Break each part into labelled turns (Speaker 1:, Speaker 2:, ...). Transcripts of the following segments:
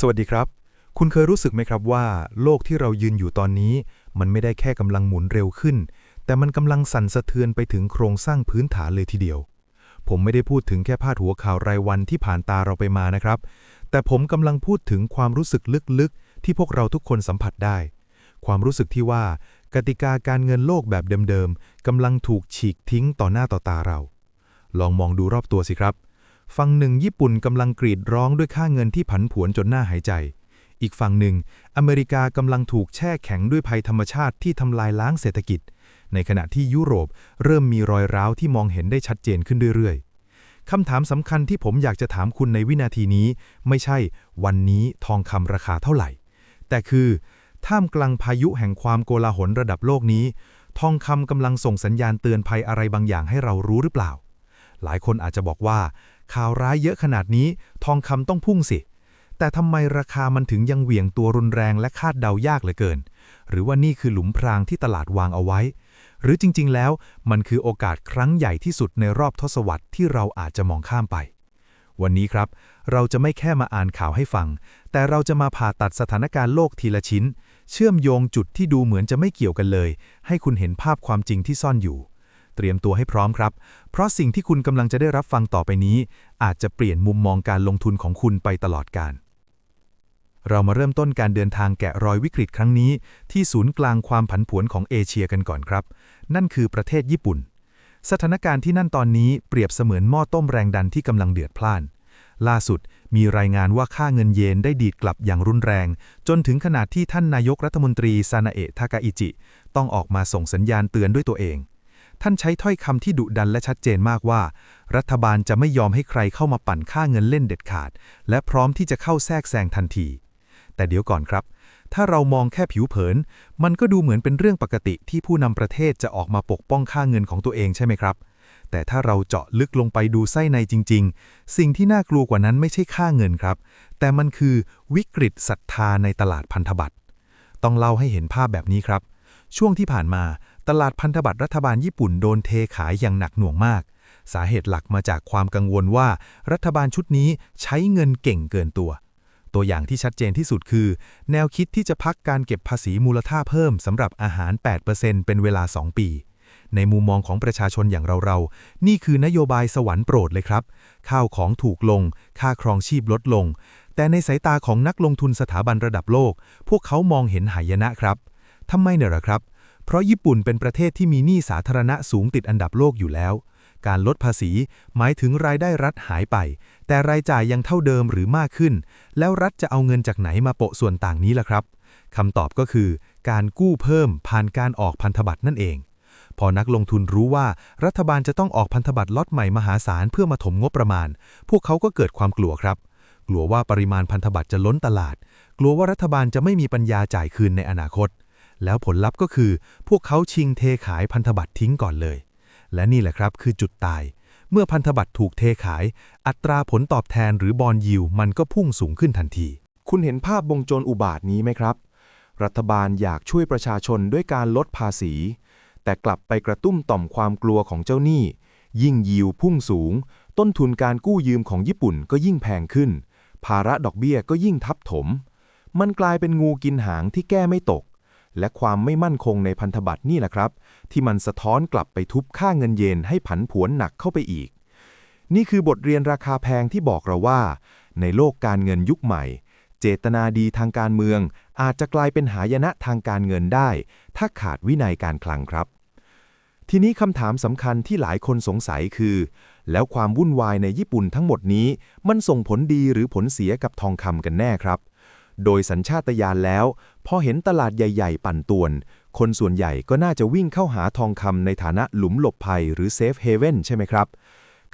Speaker 1: สวัสดีครับ คุณเคยรู้สึกไหมครับว่า โลกที่เรายืนอยู่ตอนนี้ มันไม่ได้แค่กำลังหมุนเร็วขึ้น แต่มันกำลังสั่นสะเทือนไปถึงโครงสร้างพื้นฐานเลยทีเดียว ผมไม่ได้พูดถึงแค่พาดหัวข่าวรายวันที่ผ่านตาเราไปมานะครับ แต่ผมกำลังพูดถึงความรู้สึกลึกๆ ที่พวกเราทุกคนสัมผัสได้ ความรู้สึกที่ว่า กติกาการเงินโลกแบบเดิมๆกำลังถูกฉีกทิ้งต่อหน้าต่อตาเรา ลองมองดูรอบตัวสิครับ ฝั่งหนึ่งญี่ปุ่นกำลังกรีดร้องด้วยค่าเงินที่ผันผวนจนหน้าหายใจ อีกฝั่งหนึ่ง อเมริกากำลังถูกแช่แข็งด้วยภัยธรรมชาติที่ทำลายล้างเศรษฐกิจ ในขณะที่ยุโรปเริ่มมีรอยร้าวที่มองเห็นได้ชัดเจนขึ้นเรื่อยๆคำถามสำคัญที่ผมอยากจะถามคุณในวินาทีนี้ ไม่ใช่ วันนี้ทองคำราคาเท่าไหร่ แต่คือท่ามกลางพายุแห่งความโกลาหลระดับโลกนี้ ทองคำกำลังส่งสัญญาณเตือนภัยอะไรบางอย่างให้เรารู้หรือเปล่า หลายคนอาจจะบอกว่า ข่าวร้ายเยอะขนาดนี้ ทองคำต้องพุ่งสิ แต่ทำไมราคามันถึงยังเหวี่ยงตัวรุนแรงและคาดเดายากเหลือเกิน หรือว่านี่คือหลุมพรางที่ตลาดวางเอาไว้ หรือจริง ๆ แล้วมันคือโอกาสครั้งใหญ่ที่สุดในรอบทศวรรษที่เราอาจจะมองข้ามไป วันนี้ครับ เราจะไม่แค่มาอ่านข่าวให้ฟัง แต่เราจะมาผ่าตัดสถานการณ์โลกทีละชิ้น เชื่อมโยงจุดที่ดูเหมือนจะไม่เกี่ยวกันเลย ให้คุณเห็นภาพความจริงที่ซ่อนอยู่ เตรียมตัวให้พร้อมครับ เพราะสิ่งที่คุณกำลังจะได้รับฟังต่อไปนี้ อาจจะเปลี่ยนมุมมองการลงทุนของคุณไปตลอดกาลเรามาเริ่มต้นการเดินทางแกะรอยวิกฤตครั้งนี้ ที่ศูนย์กลางความผันผวนของเอเชียกันก่อนครับ นั่นคือประเทศญี่ปุ่น สถานการณ์ที่นั่นตอนนี้เปรียบเสมือนหม้อต้มแรงดันที่กำลังเดือดพล่าน ล่าสุดมีรายงานว่าค่าเงินเยนได้ดีดกลับอย่างรุนแรง จนถึงขนาดที่ท่านนายกรัฐมนตรีซานาเอะทากาอิจิ ต้องออกมาส่งสัญญาณเตือนด้วยตัวเอง ท่านใช้ถ้อยคำที่ดุดันและชัดเจนมากว่า รัฐบาลจะไม่ยอมให้ใครเข้ามาปั่นค่าเงินเล่นเด็ดขาด และพร้อมที่จะเข้าแทรกแซงทันที แต่เดี๋ยวก่อนครับ ถ้าเรามองแค่ผิวเผิน มันก็ดูเหมือนเป็นเรื่องปกติที่ผู้นำประเทศจะออกมาปกป้องค่าเงินของตัวเองใช่ไหมครับ แต่ถ้าเราเจาะลึกลงไปดูไส้ในจริง ๆ สิ่งที่น่ากลัวกว่านั้นไม่ใช่ค่าเงินครับ แต่มันคือวิกฤตศรัทธาในตลาดพันธบัตรต้องเล่าให้เห็นภาพแบบนี้ครับ ช่วงที่ผ่านมา ตลาดพันธบัตรรัฐบาลญี่ปุ่นโดนเทขายอย่างหนักหน่วงมาก สาเหตุหลักมาจากความกังวลว่ารัฐบาลชุดนี้ใช้เงินเก่งเกินตัว ตัวอย่างที่ชัดเจนที่สุดคือ แนวคิดที่จะพักการเก็บภาษีมูลค่าเพิ่มสำหรับอาหาร 8%เป็นเวลา 2 ปี ในมุมมองของประชาชนอย่างเราๆ นี่คือนโยบายสวรรค์โปรดเลยครับ ข้าวของถูกลง ค่าครองชีพลดลง แต่ในสายตาของนักลงทุนสถาบันระดับโลก พวกเขามองเห็นหายนะครับทำไมเนี่ยหรอครับ เพราะญี่ปุ่นเป็นประเทศที่มีหนี้สาธารณะสูงติดอันดับโลกอยู่แล้ว การลดภาษีหมายถึงรายได้รัฐหายไป แต่รายจ่ายยังเท่าเดิมหรือมากขึ้น แล้วรัฐจะเอาเงินจากไหนมาโปะส่วนต่างนี้ล่ะครับคำตอบก็คือ การกู้เพิ่มผ่านการออกพันธบัตรนั่นเอง พอนักลงทุนรู้ว่ารัฐบาลจะต้องออกพันธบัตรล็อตใหม่มหาศาลเพื่อมาถมงบประมาณ พวกเขาก็เกิดความกลัวครับ กลัวว่าปริมาณพันธบัตรจะล้นตลาด กลัวว่ารัฐบาลจะไม่มีปัญญาจ่ายคืนในอนาคต แล้วผลลัพธ์ก็คือ พวกเขาชิงเทขายพันธบัตรทิ้งก่อนเลย และนี่แหละครับคือจุดตาย เมื่อพันธบัตรถูกเทขาย อัตราผลตอบแทนหรือบอลยิวมันก็พุ่งสูงขึ้นทันที
Speaker 2: คุณเห็นภาพวงจรอุบาทนี้ไหมครับ รัฐบาลอยากช่วยประชาชนด้วยการลดภาษี แต่กลับไปกระตุ้มต่อมความกลัวของเจ้าหนี้ ยิ่งยิวพุ่งสูง ต้นทุนการกู้ยืมของญี่ปุ่นก็ยิ่งแพงขึ้น ภาระดอกเบี้ยก็ยิ่งทับถม มันกลายเป็นงูกินหางที่แก้ไม่ตก และความไม่มั่นคงในพันธบัตรนี่แหละครับ ที่มันสะท้อนกลับไปทุบค่าเงินเยนให้ผันผวนหนักเข้าไปอีก นี่คือบทเรียนราคาแพงที่บอกเราว่า ในโลกการเงินยุคใหม่ เจตนาดีทางการเมือง อาจจะกลายเป็นหายนะทางการเงินได้ ถ้าขาดวินัยการคลังครับ ทีนี้คำถามสำคัญที่หลายคนสงสัยคือ แล้วความวุ่นวายในญี่ปุ่นทั้งหมดนี้ มันส่งผลดีหรือผลเสียกับทองคำกันแน่ครับ โดยสัญชาตญาณแล้ว พอเห็นตลาดใหญ่ ๆ ปั่นป่วน คนส่วนใหญ่ก็น่าจะวิ่งเข้าหาทองคำในฐานะหลุมหลบภัยหรือเซฟเฮเว่นใช่ไหมครับ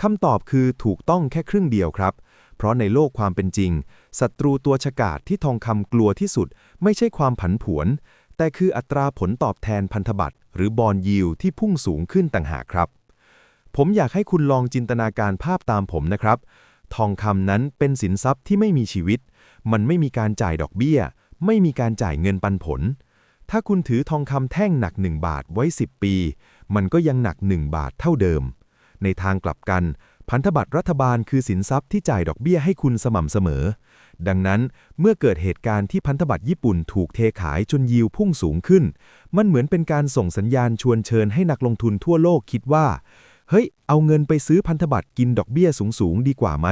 Speaker 2: คำตอบคือถูกต้องแค่ครึ่งเดียวครับ เพราะในโลกความเป็นจริงศัตรูตัวฉกาจที่ทองคำกลัวที่สุด ไม่ใช่ความผันผวน แต่คืออัตราผลตอบแทนพันธบัตรหรือบอลยิวที่พุ่งสูงขึ้นต่างหากครับ ผมอยากให้คุณลองจินตนาการภาพตามผมนะครับ ทองคำนั้นเป็นสินทรัพย์ที่ไม่มีชีวิต มันไม่มีการจ่ายดอกเบี้ย ไม่มีการจ่ายเงินปันผล ถ้าคุณถือทองคำแท่งหนัก 1 บาทไว้ 10 ปี มันก็ยังหนัก 1 บาทเท่าเดิม ในทางกลับกัน พันธบัตรรัฐบาลคือสินทรัพย์ที่จ่ายดอกเบี้ยให้คุณสม่ำเสมอ
Speaker 1: ดังนั้นเมื่อเกิดเหตุการณ์ที่พันธบัตรญี่ปุ่นถูกเทขายจนยิวพุ่งสูงขึ้น มันเหมือนเป็นการส่งสัญญาณชวนเชิญให้นักลงทุนทั่วโลกคิดว่าเฮ้ย เอาเงินไปซื้อพันธบัตรกินดอกเบี้ยสูง ๆ ดีกว่าไหม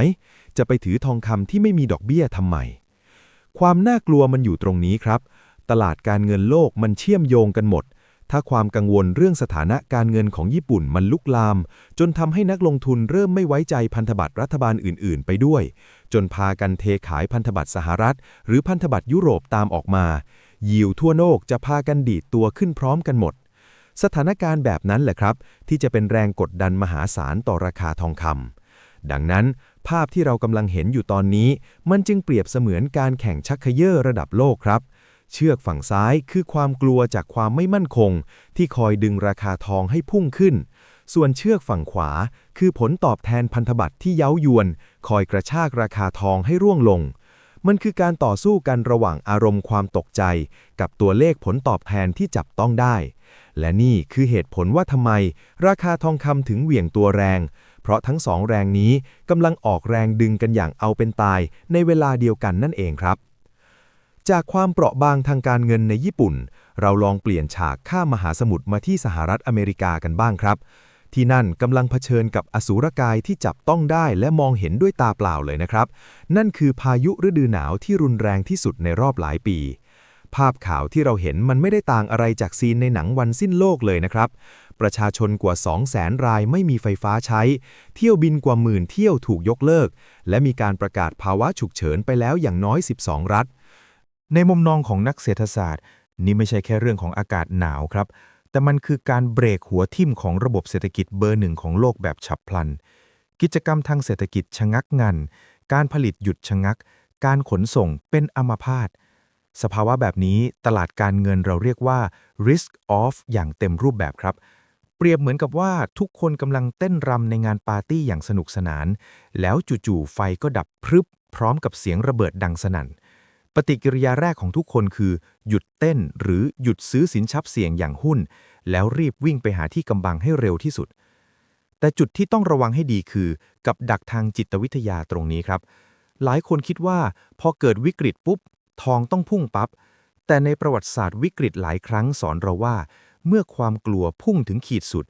Speaker 1: จะไปถือทองคำที่ไม่มีดอกเบี้ยทำไม ความน่ากลัวมันอยู่ตรงนี้ครับ ตลาดการเงินโลกมันเชื่อมโยงกันหมด ถ้าความกังวลเรื่องสถานะการเงินของญี่ปุ่นมันลุกลาม จนทำให้นักลงทุนเริ่มไม่ไว้ใจพันธบัตรรัฐบาลอื่น ๆ ไปด้วย จนพากันเทขายพันธบัตรสหรัฐ หรือพันธบัตรยุโรปตามออกมา ยิวทั่วโลกจะพากันดีดตัวขึ้นพร้อมกันหมด สถานการณ์แบบนั้นแหละครับ ที่จะเป็นแรงกดดันมหาศาลต่อราคาทองคำดังนั้น ภาพที่เรากำลังเห็นอยู่ตอนนี้ มันจึงเปรียบเสมือนการแข่งชักเขย่อระดับโลกครับ เชือกฝั่งซ้ายคือความกลัวจากความไม่มั่นคง ที่คอยดึงราคาทองให้พุ่งขึ้น ส่วนเชือกฝั่งขวา คือผลตอบแทนพันธบัตรที่เย้ายวน คอยกระชากราคาทองให้ร่วงลง มันคือการต่อสู้กันระหว่างอารมณ์ความตกใจ กับตัวเลขผลตอบแทนที่จับต้องได้ และนี่คือเหตุผลว่าทำไม ราคาทองคำถึงเหวี่ยงตัวแรง เพราะทั้งสองแรงนี้กำลังออกแรงดึงกันอย่างเอาเป็นตายในเวลาเดียวกันนั่นเองครับ จากความเปราะบางทางการเงินในญี่ปุ่น เราลองเปลี่ยนฉากข้ามมหาสมุทรมาที่สหรัฐอเมริกากันบ้างครับ ที่นั่นกำลังเผชิญกับอสูรกายที่จับต้องได้และมองเห็นด้วยตาเปล่าเลยนะครับ นั่นคือพายุฤดูหนาวที่รุนแรงที่สุดในรอบหลายปีภาพข่าวที่เราเห็นมันไม่ได้ต่างอะไรจากซีนในหนังวันสิ้นโลกเลยนะครับ ประชาชนกว่า 2 0 0แสนรายไม่มีไฟฟ้าใช้ เที่ยวบินกว่าหมื่นเที่ยวถูกยกเลิก และมีการประกาศภาวะฉุกเฉินไปแล้วอย่างน้อย 12 รัฐ
Speaker 3: ในมุมมองของนักเศรษฐศาสตร์ นี่ไม่ใช่แค่เรื่องของอากาศหนาวครับ แต่มันคือการเบรกหัวทิ่มของระบบเศรษฐกิจเบอร์หนึ่งของโลกแบบฉับพลัน กิจกรรมทางเศรษฐกิจชะงักงัน การผลิตหยุดชะงัก การขนส่งเป็นอัมาพาตสภาวะแบบนี้ตลาดการเงินเราเรียกว่า risk off อย่างเต็มรูปแบบครับ เปรียบเหมือนกับว่าทุกคนกำลังเต้นรำในงานปาร์ตี้อย่างสนุกสนาน แล้วจู่ๆไฟก็ดับพรึบพร้อมกับเสียงระเบิดดังสนั่น ปฏิกิริยาแรกของทุกคนคือ หยุดเต้นหรือหยุดซื้อสินทรัพย์เสี่ยงอย่างหุ้น แล้วรีบวิ่งไปหาที่กำบังให้เร็วที่สุด แต่จุดที่ต้องระวังให้ดีคือ กับดักทางจิตวิทยาตรงนี้ครับ หลายคนคิดว่าพอเกิดวิกฤตปุ๊บ ทองต้องพุ่งปับ๊บแต่ในประวัติศาสตร์วิกฤตหลายครั้งสอนเราว่า เมื่อความกลัวพุ่งถึงขีดสุด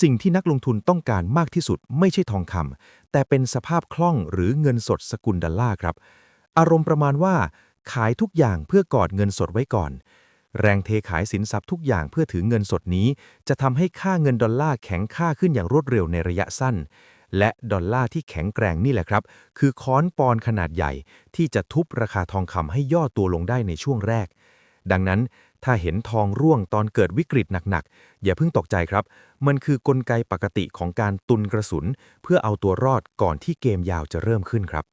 Speaker 3: สิ่งที่นักลงทุนต้องการมากที่สุดไม่ใช่ทองคำแต่เป็นสภาพคล่องหรือเงินสดสกุลดอลลาร์ครับ อารมณ์ประมาณว่า ขายทุกอย่างเพื่อกอดเงินสดไว้ก่อน แรงเทขายสินทรัพย์ทุกอย่างเพื่อถือเงินสดนี้ จะทำให้ค่าเงินดอลลาร์แข็งค่าขึ้นอย่างรวดเร็วในระยะสั้นและดอลลาร์ที่แข็งแกร่งนี่แหละครับ คือค้อนปอนขนาดใหญ่ที่จะทุบราคาทองคำให้ย่อตัวลงได้ในช่วงแรก ดังนั้น ถ้าเห็นทองร่วงตอนเกิดวิกฤตหนักๆ อย่าเพิ่งตกใจครับ มันคือกลไกปกติของการตุนกระสุน เพื่อเอาตัวรอดก่อนที่เกมยาวจะเริ่มขึ้นครับ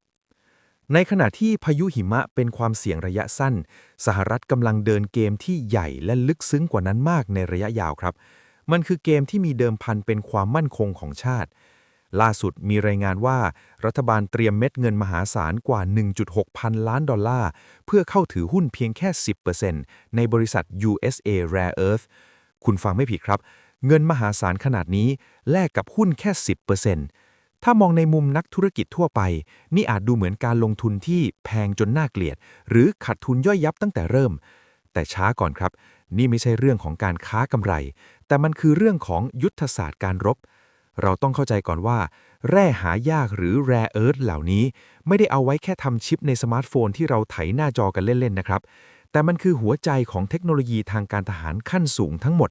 Speaker 3: ในขณะที่พายุหิมะเป็นความเสี่ยงระยะสั้น สหรัฐกำลังเดินเกมที่ใหญ่และลึกซึ้งกว่านั้นมากในระยะยาวครับ มันคือเกมที่มีเดิมพันเป็นความมั่นคงของชาติ ล่าสุดมีรายงานว่า รัฐบาลเตรียมเม็ดเงินมหาศาลกว่า 1.6 พันล้านดอลลาร์ เพื่อเข้าถือหุ้นเพียงแค่ 10%ในบริษัท USA Rare Earth คุณฟังไม่ผิดครับ เงินมหาศาลขนาดนี้แลกกับหุ้นแค่ 10%ถ้ามองในมุมนักธุรกิจทั่วไป นี่อาจดูเหมือนการลงทุนที่แพงจนน่าเกลียด หรือขาดทุนย่อยยับตั้งแต่เริ่ม แต่ช้าก่อนครับ นี่ไม่ใช่เรื่องของการค้ากำไร แต่มันคือเรื่องของยุทธศาสตร์การรบ เราต้องเข้าใจก่อนว่า แร่หายากหรือ Rare Earth เหล่านี้ ไม่ได้เอาไว้แค่ทำชิปในสมาร์ทโฟนที่เราไถหน้าจอกันเล่น ๆ นะครับ แต่มันคือหัวใจของเทคโนโลยีทางการทหารขั้นสูงทั้งหมด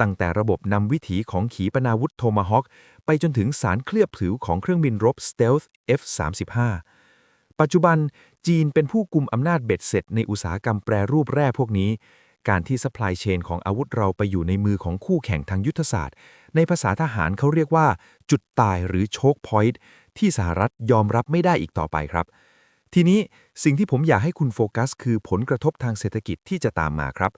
Speaker 3: ตั้งแต่ระบบนำวิถีของขีปนาวุธโทมาฮอคไปจนถึงสารเคลือบผิวของเครื่องบินรบ Stealth F-35 ปัจจุบันจีนเป็นผู้กุมอำนาจเบ็ดเสร็จในอุตสาหกรรมแปรรูปแร่พวกนี้ การที่ supply chain ของอาวุธเราไปอยู่ในมือของคู่แข่งทางยุทธศาสตร์ ในภาษาทหารเขาเรียกว่า จุดตายหรือ choke point ที่สหรัฐยอมรับไม่ได้อีกต่อไปครับ ทีนี้สิ่งที่ผมอยากให้คุณโฟกัส คือผลกระทบทางเศรษฐกิจที่จะตามมาครับ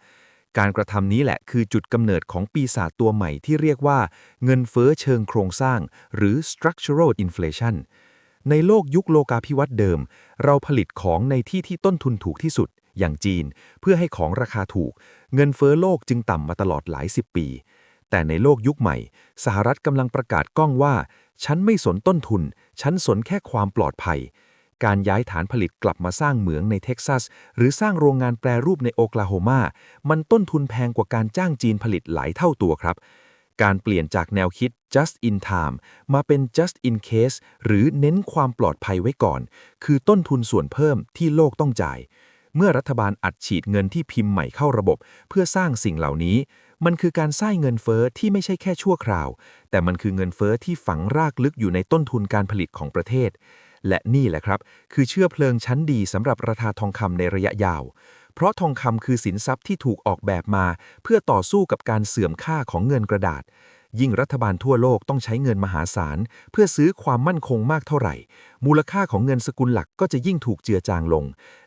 Speaker 3: การกระทำนี้แหละคือจุดกำเนิดของปีศาจตัวใหม่ที่เรียกว่า เงินเฟ้อเชิงโครงสร้าง หรือ structural inflation ในโลกยุคโลกาภิวัตน์เดิม เราผลิตของในที่ที่ต้นทุนถูกที่สุด อย่างจีน เพื่อให้ของราคาถูก เงินเฟ้อโลกจึงต่ำมาตลอดหลายสิบปี แต่ในโลกยุคใหม่ สหรัฐกำลังประกาศก้องว่า ฉันไม่สนต้นทุน ฉันสนแค่ความปลอดภัย การย้ายฐานผลิตกลับมาสร้างเหมืองในเท็กซัส หรือสร้างโรงงานแปรรูปในโอคลาโฮมา มันต้นทุนแพงกว่าการจ้างจีนผลิตหลายเท่าตัวครับการเปลี่ยนจากแนวคิด just in time มาเป็น just in case หรือเน้นความปลอดภัยไว้ก่อน คือต้นทุนส่วนเพิ่มที่โลกต้องจ่าย เมื่อรัฐบาลอัดฉีดเงินที่พิมพ์ใหม่เข้าระบบ เพื่อสร้างสิ่งเหล่านี้ มันคือการสร้างเงินเฟ้อที่ไม่ใช่แค่ชั่วคราว แต่มันคือเงินเฟ้อที่ฝังรากลึกอยู่ในต้นทุนการผลิตของประเทศ และนี่แหละครับ คือเชื้อเพลิงชั้นดีสำหรับราคาทองคำในระยะยาว เพราะทองคำคือสินทรัพย์ที่ถูกออกแบบมา เพื่อต่อสู้กับการเสื่อมค่าของเงินกระดาษ ยิ่งรัฐบาลทั่วโลกต้องใช้เงินมหาศาล เพื่อซื้อความมั่นคงมากเท่าไหร่ มูลค่าของเงินสกุลหลักก็จะยิ่งถูกเจือจางลง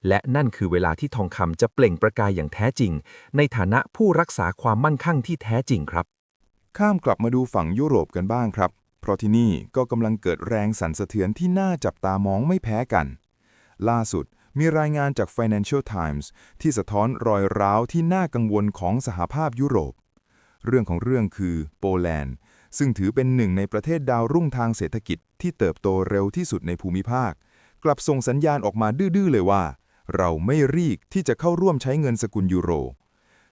Speaker 3: และนั่นคือเวลาที่ทองคำจะเปล่งประกายอย่างแท้จริง ในฐานะผู้รักษาความมั่นคงที่แท้จริงครับ
Speaker 1: ข้ามกลับมาดูฝั่งยุโรปกันบ้างครับ เพราะที่นี่ก็กำลังเกิดแรงสั่นสะเทือนที่น่าจับตามองไม่แพ้กัน ล่าสุดมีรายงานจาก Financial Times ที่สะท้อนรอยร้าวที่น่ากังวลของสหภาพยุโรป เรื่องของเรื่องคือโปแลนด์ ซึ่งถือเป็นหนึ่งในประเทศดาวรุ่งทางเศรษฐกิจที่เติบโตเร็วที่สุดในภูมิภาค กลับส่งสัญญาณออกมาดื้อๆเลยว่า เราไม่รีกที่จะเข้าร่วมใช้เงินสกุลยูโร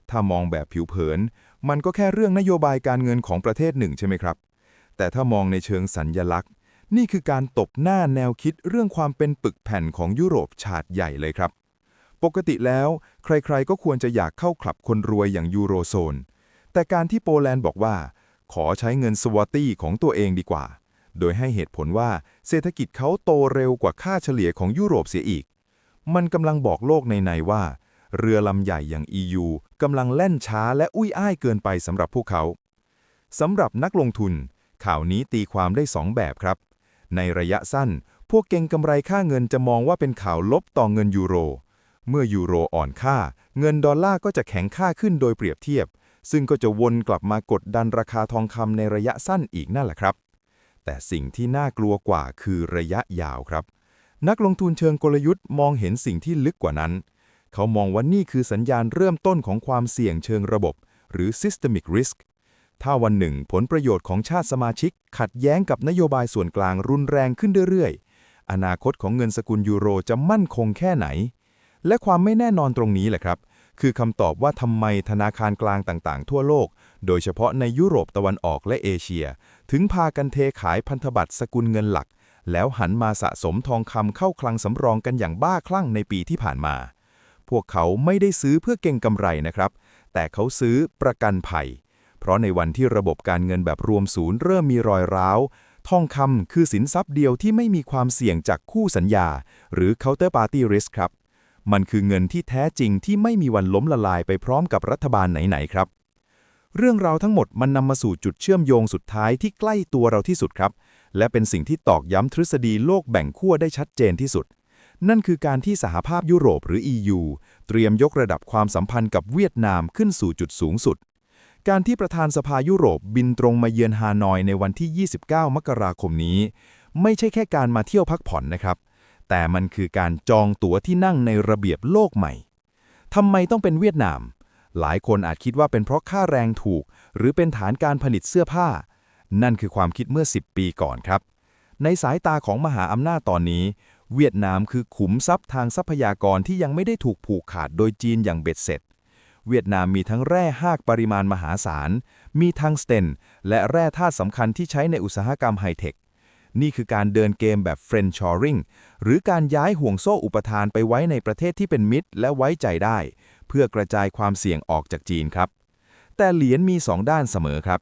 Speaker 1: ถ้ามองแบบผิวเผิน มันก็แค่เรื่องนโยบายการเงินของประเทศหนึ่งใช่ไหมครับ แต่ถ้ามองในเชิงสัญญลักษณ์ นี่คือการตบหน้าแนวคิดเรื่องความเป็นปึกแผ่นของยุโรปฉาดใหญ่เลยครับ ปกติแล้ว ใครๆก็ควรจะอยากเข้าคลับคนรวยอย่างยูโรโซน แต่การที่โปแลนด์บอกว่า ขอใช้เงินสวอตตี้ของตัวเองดีกว่า โดยให้เหตุผลว่าเศรษฐกิจเขาโตเร็วกว่าค่าเฉลี่ยของยุโรปเสียอีก มันกำลังบอกโลกในๆว่า เรือลำใหญ่อย่าง EU กำลังแล่นช้าและอุ้ยอ้ายเกินไปสำหรับพวกเขาสำหรับนักลงทุน ข่าวนี้ตีความได้สองแบบครับ ในระยะสั้น พวกเก่งกำไรค่าเงินจะมองว่าเป็นข่าวลบต่อเงินยูโร เมื่อยูโรอ่อนค่า เงินดอลลาร์ก็จะแข็งค่าขึ้นโดยเปรียบเทียบ ซึ่งก็จะวนกลับมากดดันราคาทองคำในระยะสั้นอีกนั่นแหละครับ แต่สิ่งที่น่ากลัวกว่าคือระยะยาวครับ นักลงทุนเชิงกลยุทธ์มองเห็นสิ่งที่ลึกกว่านั้น เขามองว่านี่คือสัญญาณเริ่มต้นของความเสี่ยงเชิงระบบ หรือ systemic risk ถ้าวันหนึ่งผลประโยชน์ของชาติสมาชิก ขัดแย้งกับนโยบายส่วนกลางรุนแรงขึ้นเรื่อยๆ อนาคตของเงินสกุลยูโรจะมั่นคงแค่ไหน และความไม่แน่นอนตรงนี้แหละครับ คือคำตอบว่าทำไมธนาคารกลางต่างๆ ทั่วโลก โดยเฉพาะในยุโรปตะวันออกและเอเชีย ถึงพากันเทขายพันธบัตรสกุลเงินหลัก แล้วหันมาสะสมทองคำเข้าคลังสำรองกันอย่างบ้าคลั่งในปีที่ผ่านมา พวกเขาไม่ได้ซื้อเพื่อเก็งกำไรนะครับ แต่เขาซื้อประกันภัย เพราะในวันที่ระบบการเงินแบบรวมศูนย์เริ่มมีรอยร้าวทองคำคือสินทรัพย์เดียวที่ไม่มีความเสี่ยงจากคู่สัญญา หรือ counterparty risk ครับ มันคือเงินที่แท้จริงที่ไม่มีวันล้มละลายไปพร้อมกับรัฐบาลไหนๆครับ เรื่องราวทั้งหมดมันนำมาสู่จุดเชื่อมโยงสุดท้ายที่ใกล้ตัวเราที่สุดครับ และเป็นสิ่งที่ตอกย้ำทฤษฎีโลกแบ่งขั้วได้ชัดเจนที่สุด นั่นคือการที่สหภาพยุโรปหรือ EU เตรียมยกระดับความสัมพันธ์กับเวียดนามขึ้นสู่จุดสูงสุด การที่ประธานสภายุโรปบินตรงมาเยือนฮานอยในวันที่ 29 มกราคมนี้ ไม่ใช่แค่การมาเที่ยวพักผ่อนนะครับ แต่มันคือการจองตั๋วที่นั่งในระเบียบโลกใหม่ทำไมต้องเป็นเวียดนาม หลายคนอาจคิดว่าเป็นเพราะค่าแรงถูก หรือเป็นฐานการผลิตเสื้อผ้า นั่นคือความคิดเมื่อ 10 ปีก่อนครับ ในสายตาของมหาอำนาจตอนนี้ เวียดนามคือขุมทรัพย์ทางทรัพยากรที่ยังไม่ได้ถูกผูกขาดโดยจีนอย่างเบ็ดเสร็จ เวียดนามมีทั้งแร่หากปริมาณมหาศาล มีทั้งสเตน และแร่ธาตุสำคัญที่ใช้ในอุตสาหกรรมไฮเทค นี่คือการเดินเกมแบบ Friend Shoring หรือการย้ายห่วงโซ่อุปทานไปไว้ในประเทศที่เป็นมิตรและไว้ใจได้ เพื่อกระจายความเสี่ยงออกจากจีนครับ แต่เหรียญมีสองด้านเสมอครับ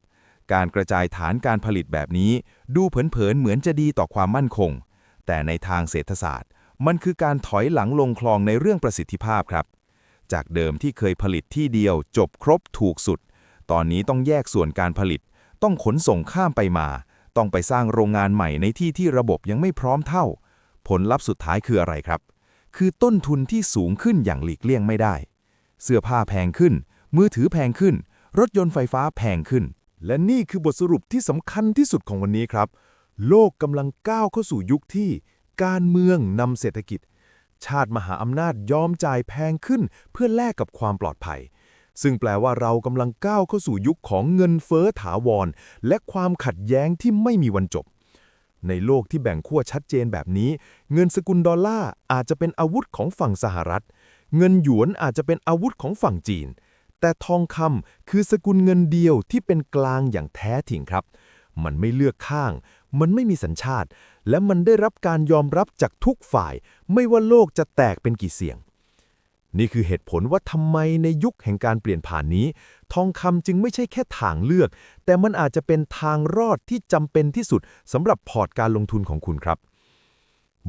Speaker 1: การกระจายฐานการผลิตแบบนี้ ดูเผินๆเหมือนจะดีต่อความมั่นคง แต่ในทางเศรษฐศาสตร์ มันคือการถอยหลังลงคลองในเรื่องประสิทธิภาพครับ จากเดิมที่เคยผลิตที่เดียว จบครบถูกสุด ตอนนี้ต้องแยกส่วนการผลิต ต้องขนส่งข้ามไปมา ต้องไปสร้างโรงงานใหม่ในที่ที่ระบบยังไม่พร้อมเท่า ผลลัพธ์สุดท้ายคืออะไรครับ คือต้นทุนที่สูงขึ้นอย่างหลีกเลี่ยงไม่ได้ เสื้อผ้าแพงขึ้น มือถือแพงขึ้น รถยนต์ไฟฟ้าแพงขึ้น
Speaker 4: และนี่คือบทสรุปที่สำคัญที่สุดของวันนี้ครับ โลกกำลังก้าวเข้าสู่ยุคที่ การเมืองนำเศรษฐกิจ ชาติมหาอำนาจยอมจ่ายแพงขึ้น เพื่อแลกกับความปลอดภัย ซึ่งแปลว่าเรากำลังก้าวเข้าสู่ยุคของเงินเฟ้อถาวร และความขัดแย้งที่ไม่มีวันจบ
Speaker 1: ในโลกที่แบ่งขั้วชัดเจนแบบนี้ เงินสกุลดอลลาร์อาจจะเป็นอาวุธของฝั่งสหรัฐ เงินหยวนอาจจะเป็นอาวุธของฝั่งจีน แต่ทองคำคือสกุลเงินเดียวที่เป็นกลางอย่างแท้ถิ่งครับ มันไม่เลือกข้าง มันไม่มีสัญชาติ และมันได้รับการยอมรับจากทุกฝ่าย ไม่ว่าโลกจะแตกเป็นกี่เสียง นี่คือเหตุผลว่าทำไมในยุคแห่งการเปลี่ยนผ่านนี้ ทองคำจึงไม่ใช่แค่ทางเลือก แต่มันอาจจะเป็นทางรอดที่จำเป็นที่สุดสำหรับพอร์ตการลงทุนของคุณครับ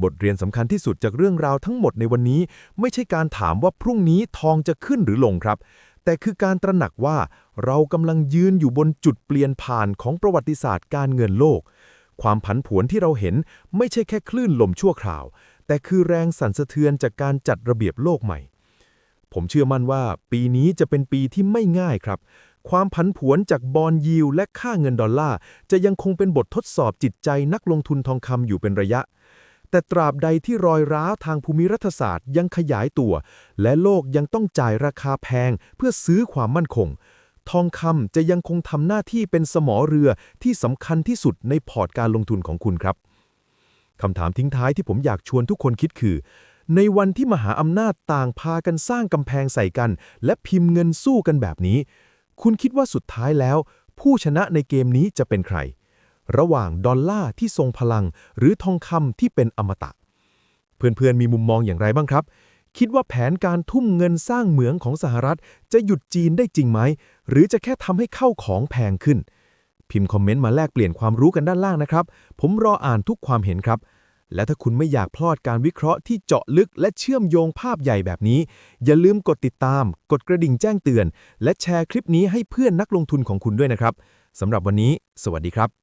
Speaker 1: บทเรียนสำคัญที่สุดจากเรื่องราวทั้งหมดในวันนี้ ไม่ใช่การถามว่าพรุ่งนี้ทองจะขึ้นหรือลงครับ แต่คือการตระหนักว่าเรากำลังยืนอยู่บนจุดเปลี่ยนผ่านของประวัติศาสตร์การเงินโลก ความผันผวนที่เราเห็นไม่ใช่แค่คลื่นลมชั่วคราว แต่คือแรงสั่นสะเทือนจากการจัดระเบียบโลกใหม่ ผมเชื่อมั่นว่าปีนี้จะเป็นปีที่ไม่ง่ายครับ ความผันผวนจากบอลยิวและค่าเงินดอลลาร์ จะยังคงเป็นบททดสอบจิตใจนักลงทุนทองคำอยู่เป็นระยะ แต่ตราบใดที่รอยร้าวทางภูมิรัฐศาสตร์ยังขยายตัว และโลกยังต้องจ่ายราคาแพงเพื่อซื้อความมั่นคง ทองคำจะยังคงทำหน้าที่เป็นสมอเรือที่สำคัญที่สุดในพอร์ตการลงทุนของคุณครับคำถามทิ้งท้ายที่ผมอยากชวนทุกคนคิดคือ ในวันที่มหาอำนาจต่างพากันสร้างกำแพงใส่กัน และพิมพ์เงินสู้กันแบบนี้ คุณคิดว่าสุดท้ายแล้ว ผู้ชนะในเกมนี้จะเป็นใคร ระหว่างดอลลาร์ที่ทรงพลัง หรือทองคำที่เป็นอมตะ เพื่อนๆมีมุมมองอย่างไรบ้างครับ คิดว่าแผนการทุ่มเงินสร้างเหมืองของสหรัฐ จะหยุดจีนได้จริงไหม หรือจะแค่ทำให้เข้าของแพงขึ้น พิมพ์คอมเมนต์มาแลกเปลี่ยนความรู้กันด้านล่างนะครับ ผมรออ่านทุกความเห็นครับ และถ้าคุณไม่อยากพลอดการวิเคราะห์ที่เจาะลึกและเชื่อมโยงภาพใหญ่แบบนี้ อย่าลืมกดติดตาม กดกระดิ่งแจ้งเตือน และแชร์คลิปนี้ให้เพื่อนนักลงทุนของคุณด้วยนะครับสำหรับวันนี้ สวัสดีครับ